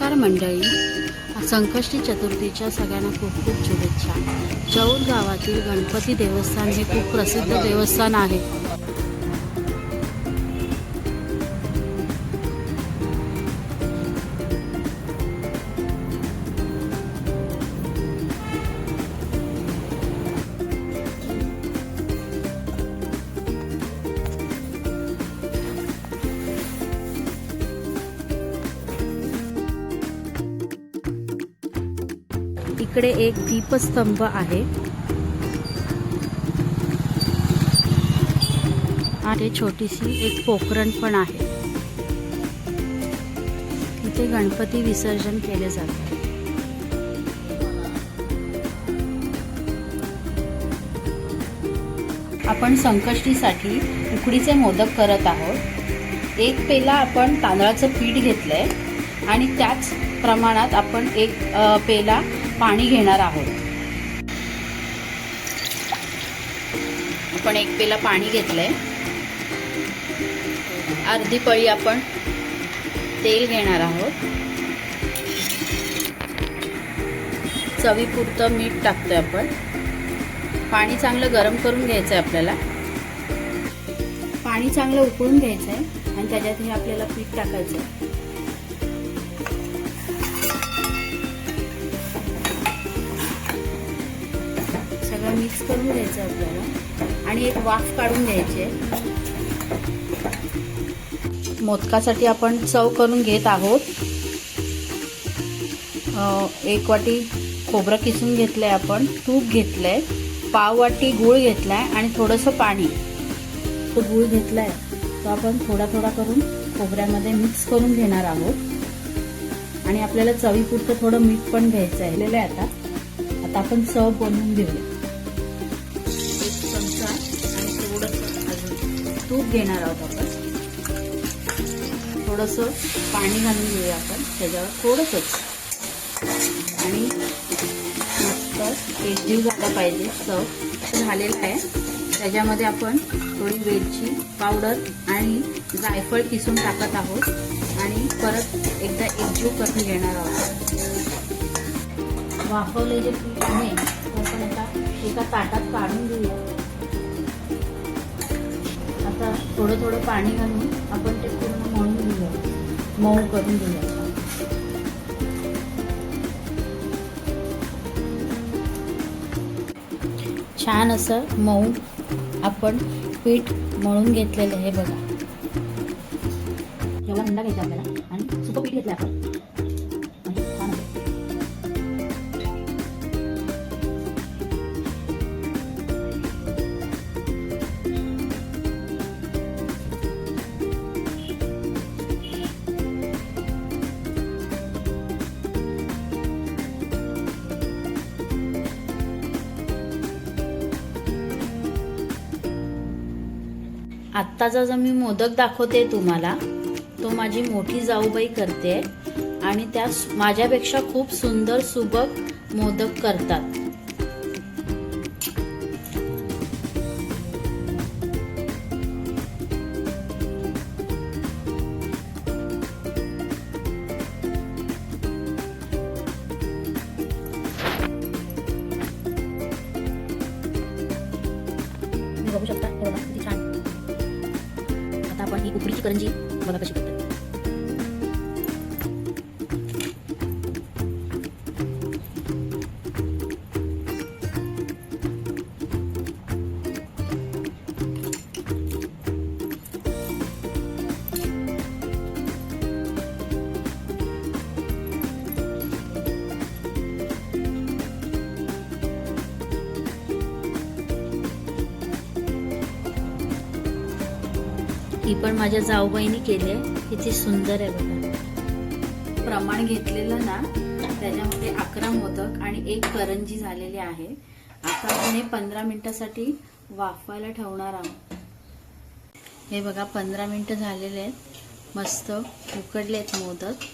नमस्कार मंडळी. संकष्टी चतुर्थीच्या सगळ्यांना खूप खूप शुभेच्छा. चौल गावातील गणपती देवस्थान हे खूप प्रसिद्ध देवस्थान आहे. इकडे एक दीपस्तंभ आहे. आणि छोटीशी एक पोखरण पण आहे. इथे गणपती विसर्जन केले जाते. आपण संकष्टीसाठी उकडीचे मोदक करत आहोत. एक पेला आपण तांदळाचं पीठ घेतलंय आणि त्याच प्रमाणात आपण एक पेला पाणी घेणार आहोत. आपण एक पेला पाणी घेतलंय. अर्धी पळी आपण तेल घेणार आहोत. चवीपुरतं मीठ टाकतोय आपण. पाणी चांगलं गरम करून घ्यायचं आहे आपल्याला. पाणी चांगलं उकळून घ्यायचं आहे आणि त्याच्यात हे आपल्याला पीठ टाकायचं आहे मिक्स करून घ्यायचं आहे आपल्याला. आणि एक वाफ काढून घ्यायची. आहे मोदकासाठी आपण चव करून घेत आहोत. एक वाटी खोबरं किसून घेतलं आहे आपण तूप घेतलं आहे पाव वाटी गूळ आहे आणि थोडंसं पाणी. तो गूळ आहे तो आपण थोडा थोडा करून खोबऱ्यामध्ये मिक्स करून घेणार आहोत. आणि आपल्याला चवीपुरतं थोडं मीठ पण घ्यायचं आहे. आहे आता. आता आपण चव बनवून घेऊया. तूप घेणार आहोत आपण. थोडंसं पाणी घालून घेऊया आपण त्याच्यावर थोडंसंच. आणि मस्त एकजीव झाला पाहिजे चव झालेला आहे. त्याच्यामध्ये आपण थोडी वेलची पावडर आणि जायफळ किसून टाकत आहोत. आणि परत एकदा एकजीव करून घेणार आहोत. वाफवले जे पीठ आहे ते आपण एका एका ताटात काढून घेऊया. आता थोडं थोडं पाणी घालून आपण ते पूर्ण मळून घेऊया. मऊ करून घेऊया. छान असं मऊ आपण पीठ मळून घेतलेलं आहे बघा. जेव्हा अंडा घ्यायचा आपल्याला आणि सुकं पीठ घेतलं आपण आत्ताचा जो मी मोदक दाखवते तुम्हाला तो माझी मोठी जाऊबाई करते आणि त्या माझ्यापेक्षा खूप सुंदर सुबक मोदक करतात. बघू शकता किती छान ही उकडीची करंजी बघा कशी करतात ही पण माझ्या जाऊबाईने केली आहे. किती सुंदर आहे बघा. प्रमाण घेतलेलं ना त्याच्यामध्ये अकरा मोदक आणि एक करंजी झालेली आहे. आता आपण हे पंधरा मिनिटासाठी वाफवायला ठेवणार आहोत. हे बघा पंधरा मिनिटं झालेले आहेत. मस्त उकडले आहेत मोदक.